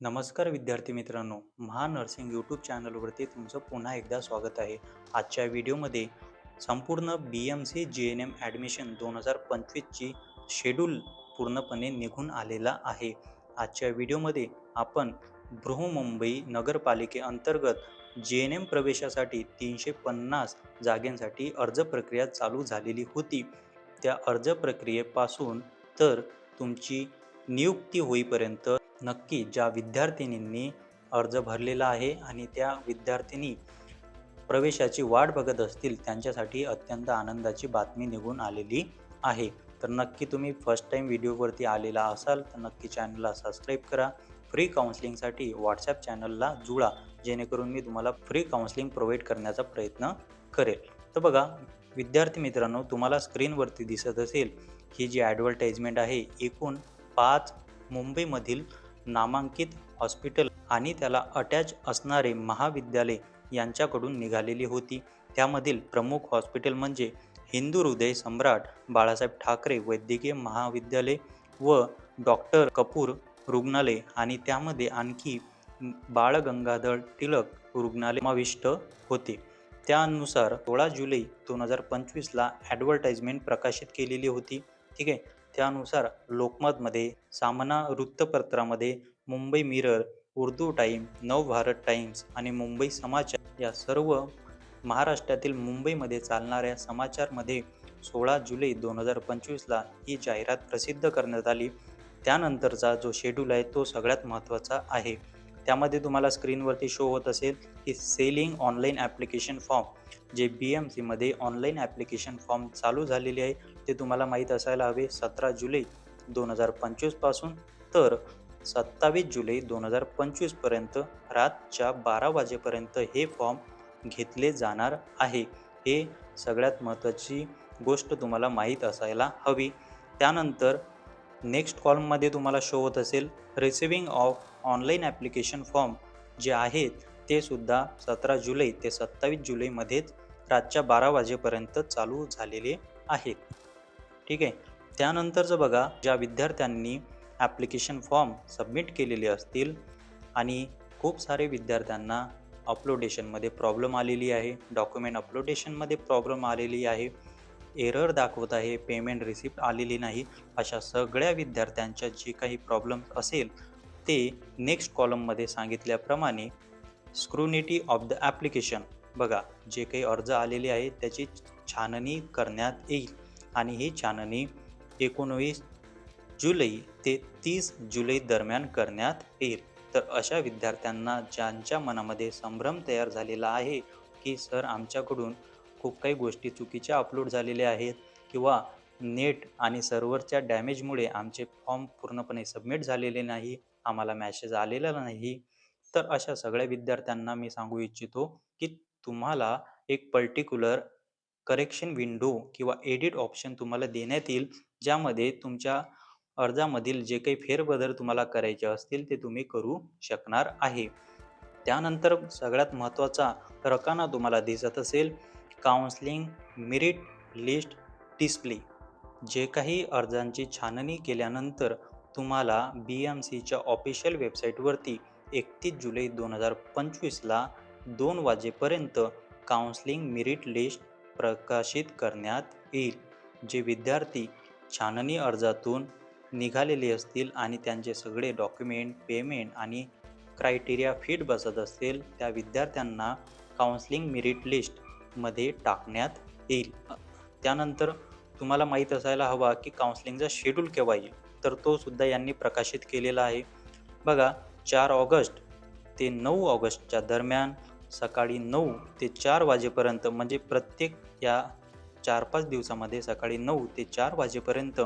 नमस्कार विद्यार्थी मित्रांनो महा नर्सिंग यूट्यूब चॅनलवरती तुमचं पुन्हा एकदा स्वागत आहे. आजच्या व्हिडिओमध्ये संपूर्ण B M C G N M admission दोन हजार पंचवीसची शेड्यूल पूर्णपणे निघून आलेला आहे. आजच्या व्हिडिओमध्ये आपण बृहमुंबई नगरपालिकेअंतर्गत जी एन एम प्रवेशासाठी तीनशे पन्नास जागेंसाठी अर्ज प्रक्रिया चालू झालेली होती. त्या अर्ज प्रक्रियेपासून तर तुमची नियुक्ती होईपर्यंत नक्की ज्या विद्यार्थिनींनी अर्ज भरलेला आहे आणि त्या विद्यार्थिनी प्रवेशाची वाट बघत असतील त्यांच्यासाठी अत्यंत आनंदाची बातमी निघून आलेली आहे. तर नक्की तुम्ही फर्स्ट टाईम व्हिडिओवरती आलेला असाल तर नक्की चॅनलला सबस्क्राईब करा. फ्री काउन्सिलिंगसाठी व्हॉट्सॲप चॅनलला जुळा जेणेकरून मी तुम्हाला फ्री काउन्सिलिंग प्रोव्हाइड करण्याचा प्रयत्न करेल. तर बघा विद्यार्थी मित्रांनो तुम्हाला स्क्रीनवरती दिसत असेल ही जी ॲडव्हर्टाइजमेंट आहे एकूण पाच मुंबईमधील नामांकित हॉस्पिटल आणि त्याला अटॅच असणारे महाविद्यालय यांच्याकडून निघालेली होती. त्यामधील प्रमुख हॉस्पिटल म्हणजे हिंदू हृदय सम्राट बाळासाहेब ठाकरे वैद्यकीय महाविद्यालय व डॉक्टर कपूर रुग्णालय आणि त्यामध्ये आणखी बाळ गंगाधर टिळक रुग्णालय समाविष्ट होते. त्यानुसार सोळा जुलै दोन हजार पंचवीसला ॲडव्हर्टाइजमेंट प्रकाशित केलेली होती. ठीक आहे? त्यानुसार लोकमतमध्ये Saamana वृत्तपत्रामध्ये Mumbai Mirror Urdu time Navbharat Times आणि मुंबई समाचार या सर्व महाराष्ट्रातील मुंबईमध्ये चालणाऱ्या समाचारमध्ये सोळा जुलै दोन हजार पंचवीसला ही जाहिरात प्रसिद्ध करण्यात आली. त्यानंतरचा जो शेड्यूल आहे तो सगळ्यात महत्त्वाचा आहे. त्यामध्ये तुम्हाला स्क्रीनवरती शो होत असेल की selling online application form J B M सीमध्ये ऑनलाईन ॲप्लिकेशन फॉर्म चालू झालेले आहे ते तुम्हाला माहीत असायला हवे सतरा जुलै दोन हजार पंचवीसपासून तर सत्तावीस जुलै दोन हजार पंचवीसपर्यंत रातच्या बारा वाजेपर्यंत हे फॉर्म घेतले जाणार आहे. हे सगळ्यात महत्त्वाची गोष्ट तुम्हाला माहीत असायला हवी. त्यानंतर नेक्स्ट कॉलममध्ये तुम्हाला शो होत असेल receiving of online application form जे आहेत ते सुद्धा सतरा जुलै ते सत्तावीस जुलैमध्येच रातच्या बारा वाजेपर्यंत चालू झालेले आहेत. ठीक आहे? त्यानंतरचं बघा ज्या विद्यार्थ्यांनी ॲप्लिकेशन फॉर्म सबमिट केलेले असतील आणि खूप सारे विद्यार्थ्यांना अपलोडेशनमध्ये प्रॉब्लेम आलेली आहे डॉक्युमेंट अपलोडेशनमध्ये प्रॉब्लेम आलेली आहे एरर दाखवत आहे पेमेंट रिसिप्ट आलेली नाही अशा सगळ्या विद्यार्थ्यांच्या जे काही प्रॉब्लेम असेल ते नेक्स्ट कॉलममध्ये सांगितल्याप्रमाणे स्क्रुनिटी ऑफ द ॲप्लिकेशन बघा जे काही अर्ज आलेले आहेत त्याची छाननी करण्यात येईल. आणि ही छाननी एकोणवीस जुलै ते तीस जुलै दरम्यान करण्यात येईल. तर अशा विद्यार्थ्यांना ज्यांच्या मनामध्ये संभ्रम तयार झालेला आहे की सर आमच्याकडून खूप काही गोष्टी चुकीच्या अपलोड झालेल्या आहेत किंवा नेट आणि सर्व्हरच्या डॅमेजमुळे आमचे फॉर्म पूर्णपणे सबमिट झालेले नाही आम्हाला मॅसेज आलेला नाही. तर अशा सगळ्या विद्यार्थ्यांना मी सांगू इच्छितो की तुम्हाला एक पर्टिक्युलर करेक्शन विंडो किंवा एडिट ऑप्शन तुम्हाला देण्यात येईल ज्यामध्ये तुमच्या अर्जामधील जे काही फेरबदल तुम्हाला करायचे असतील ते तुम्ही करू शकणार आहे. त्यानंतर सगळ्यात महत्त्वाचा रकाना तुम्हाला दिसत असेल काउन्सलिंग मेरिट लिस्ट डिस्प्ले जे काही अर्जांची छाननी केल्यानंतर तुम्हाला बी एम सीच्या ऑफिशियल वेबसाईटवरती एकतीस जुलै दोन हजार पंचवीसला दोन वाजेपर्यंत काउन्सलिंग मेरिट लिस्ट प्रकाशित करण्यात येईल जे विद्यार्थी छाननी अर्जातून निघालेले असतील आणि त्यांचे सगळे डॉक्युमेंट पेमेंट आणि क्रायटेरिया फिट बसत असेल त्या विद्यार्थ्यांना काउन्सलिंग मेरिट लिस्टमध्ये टाकण्यात येईल. त्यानंतर तुम्हाला माहीत असायला हवा की काउन्सलिंगचा शेड्यूल केव्हा येईल? तर तो सुद्धा यांनी प्रकाशित केलेला आहे. बघा चार ऑगस्ट ते नऊ ऑगस्टच्या दरम्यान सकाळी नऊ ते चार वाजेपर्यंत म्हणजे प्रत्येक या चार पाच दिवसामध्ये सकाळी नऊ ते चार वाजेपर्यंत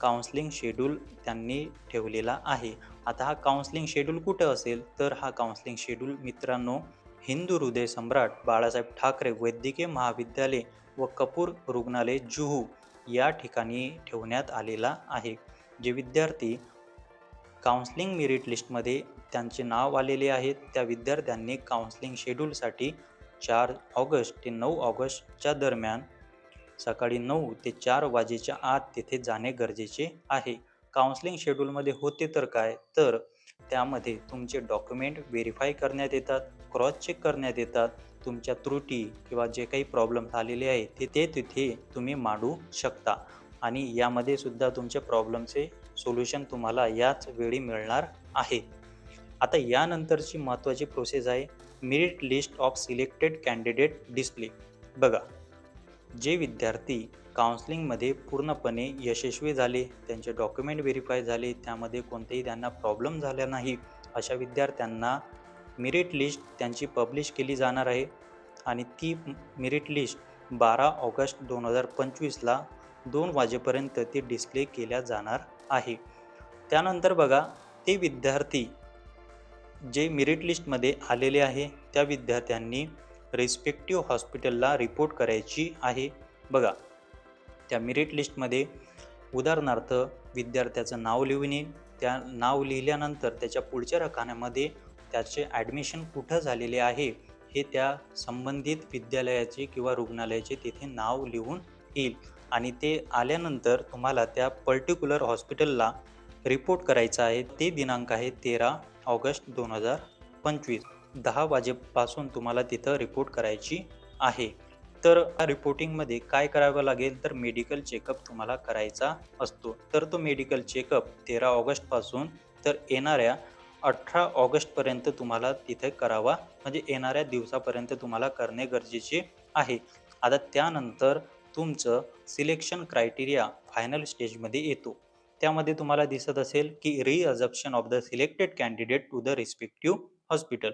काउन्सलिंग शेड्यूल त्यांनी ठेवलेला आहे. आता हा काउन्सलिंग शेड्यूल कुठं असेल? तर हा काउन्सलिंग शेड्यूल मित्रांनो हिंदू हृदय सम्राट बाळासाहेब ठाकरे वैद्यकीय महाविद्यालय व कपूर रुग्णालय जुहू या ठिकाणी ठेवण्यात आलेला आहे. जे विद्यार्थी काउन्सलिंग मेरिट लिस्टमध्ये त्यांचे नाव आलेले आहेत त्या विद्यार्थ्यांनी काउन्सलिंग शेड्यूलसाठी चार ऑगस्ट ते नऊ ऑगस्टच्या दरम्यान सकाळी नऊ ते चार वाजेच्या आत तिथे जाणे गरजेचे आहे. काउन्सलिंग शेड्यूलमध्ये होते तर काय? तर त्यामध्ये तुमचे डॉक्युमेंट व्हेरीफाय करण्यात येतात क्रॉस चेक करण्यात येतात तुमच्या त्रुटी किंवा जे काही प्रॉब्लेम आलेले आहे ते ते तिथे तुम्ही मांडू शकता. आणि यामध्ये सुद्धा तुमच्या प्रॉब्लेमचे सोल्युशन तुम्हाला याच वेळी मिळणार आहे. आता यानंतरची महत्त्वाची प्रोसेस आहे merit list of selected candidate display बघा जे विद्यार्थी काउन्सिलिंगमध्ये पूर्णपणे यशस्वी झाले त्यांचे डॉक्युमेंट व्हेरीफाय झाले त्यामध्ये कोणतेही त्यांना प्रॉब्लेम झाला नाही अशा विद्यार्थ्यांना मेरिट लिस्ट त्यांची पब्लिश केली जाणार आहे आणि ती मेरिट लिस्ट बारा ऑगस्ट दोन हजार पंचवीसला दोन वाजेपर्यंत ती डिस्प्ले केल्या जाणार आहे. त्यानंतर बघा ते विद्यार्थी जे मेरिट लिस्टमध्ये आलेले आहे त्या विद्यार्थ्यांनी रिस्पेक्टिव्ह हॉस्पिटलला रिपोर्ट करायची आहे. बघा त्या मेरिट लिस्टमध्ये उदाहरणार्थ विद्यार्थ्याचं नाव लिहून येईल त्या नाव लिहिल्यानंतर त्याच्या पुढच्या रकान्यामध्ये त्याचे ॲडमिशन कुठं झालेले आहे हे त्या संबंधित विद्यालयाचे किंवा रुग्णालयाचे तिथे नाव लिहून येईल. आणि ते आल्यानंतर तुम्हाला त्या पर्टिक्युलर हॉस्पिटलला रिपोर्ट करायचा आहे. ते दिनांक आहे तेरा ऑगस्ट दोन हजार पंचवीस. दहा वाजेपासून तुम्हाला तिथं रिपोर्ट करायची आहे. तर रिपोर्टिंगमध्ये काय करावं लागेल? तर मेडिकल चेकअप तुम्हाला करायचा असतो. तर तो मेडिकल चेकअप तेरा ऑगस्टपासून तर येणाऱ्या अठरा ऑगस्टपर्यंत तुम्हाला तिथे करावा. म्हणजे येणाऱ्या दिवसापर्यंत तुम्हाला करणे गरजेचे आहे. आता त्यानंतर तुमचं सिलेक्शन क्रायटेरिया फायनल स्टेजमध्ये येतो. त्यामध्ये तुम्हाला दिसत असेल की resumption of the selected candidate to the respective hospital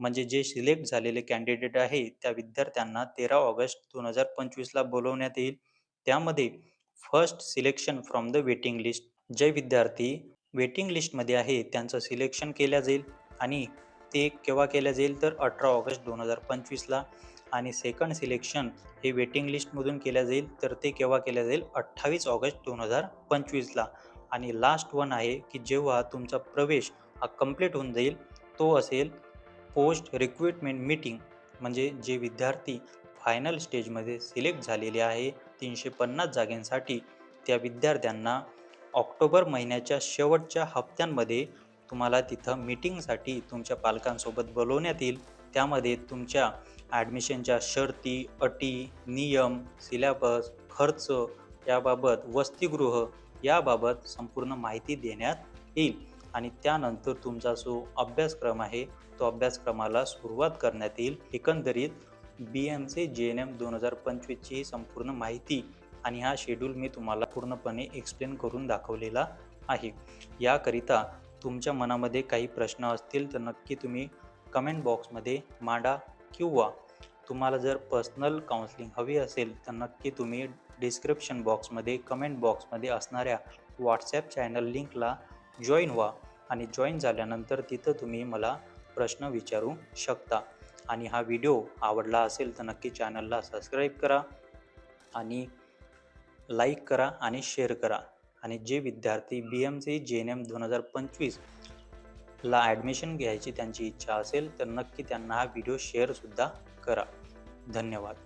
म्हणजे जे सिलेक्ट झालेले कॅन्डिडेट आहे त्या विद्यार्थ्यांना तेरा ऑगस्ट दोन हजार पंचवीसला बोलवण्यात येईल. त्यामध्ये first selection from the waiting list जे विद्यार्थी वेटिंग लिस्टमध्ये आहे त्यांचं सिलेक्शन केलं जाईल आणि ते केव्हा केल्या जाईल तर अठरा ऑगस्ट दोन हजार पंचवीसला आणि सेकंड सिलेक्शन हे वेटिंग लिस्टमधून केलं जाईल तर ते केव्हा केलं जाईल? अठ्ठावीस ऑगस्ट दोन हजार पंचवीसला आणि लास्ट वन आहे की जेव्हा तुमचा प्रवेश हा कंप्लीट होऊन जाईल तो असेल पोस्ट रिक्रुटमेंट मीटिंग म्हणजे जे विद्यार्थी फायनल स्टेजमध्ये सिलेक्ट झालेले आहे तीनशे पन्नास जागेंसाठी त्या विद्यार्थ्यांना ऑक्टोबर महिन्याच्या शेवटच्या हप्त्यांमध्ये तुम्हाला तिथं मीटिंगसाठी तुमच्या पालकांसोबत बोलवण्यात येईल. त्यामध्ये तुमच्या ॲडमिशनच्या शर्ती अटी नियम सिलॅबस खर्च याबाबत वसतिगृह याबाबत संपूर्ण माहिती देण्यात येईल. आणि त्यानंतर तुमचा जो अभ्यासक्रम आहे तो अभ्यासक्रमाला सुरुवात करण्यात येईल. एकंदरीत B M C J N M दोन हजार पंचवीसची ही संपूर्ण माहिती आणि हा शेड्यूल मी तुम्हाला पूर्णपणे एक्सप्लेन करून दाखवलेला आहे. याकरिता तुमच्या मनामध्ये काही प्रश्न असतील तर नक्की तुम्ही कमेंट बॉक्समध्ये मांडा किंवा तुम्हाला जर पर्सनल काउन्सलिंग हवी असेल तर नक्की तुम्ही डिस्क्रिप्शन बॉक्समध्ये कमेंट बॉक्समध्ये असणाऱ्या व्हॉट्सॲप चॅनल लिंकला जॉईन व्हा आणि जॉईन झाल्यानंतर तिथं तुम्ही मला प्रश्न विचारू शकता. आणि हा व्हिडिओ आवडला असेल तर नक्की चॅनलला सबस्क्राईब करा आणि लाईक करा आणि शेअर करा. आणि जे विद्यार्थी B M C J N M दोन हजार पंचवीसला ॲडमिशन घ्यायची त्यांची इच्छा असेल तर नक्की त्यांना हा व्हिडिओ शेअरसुद्धा करा. धन्यवाद.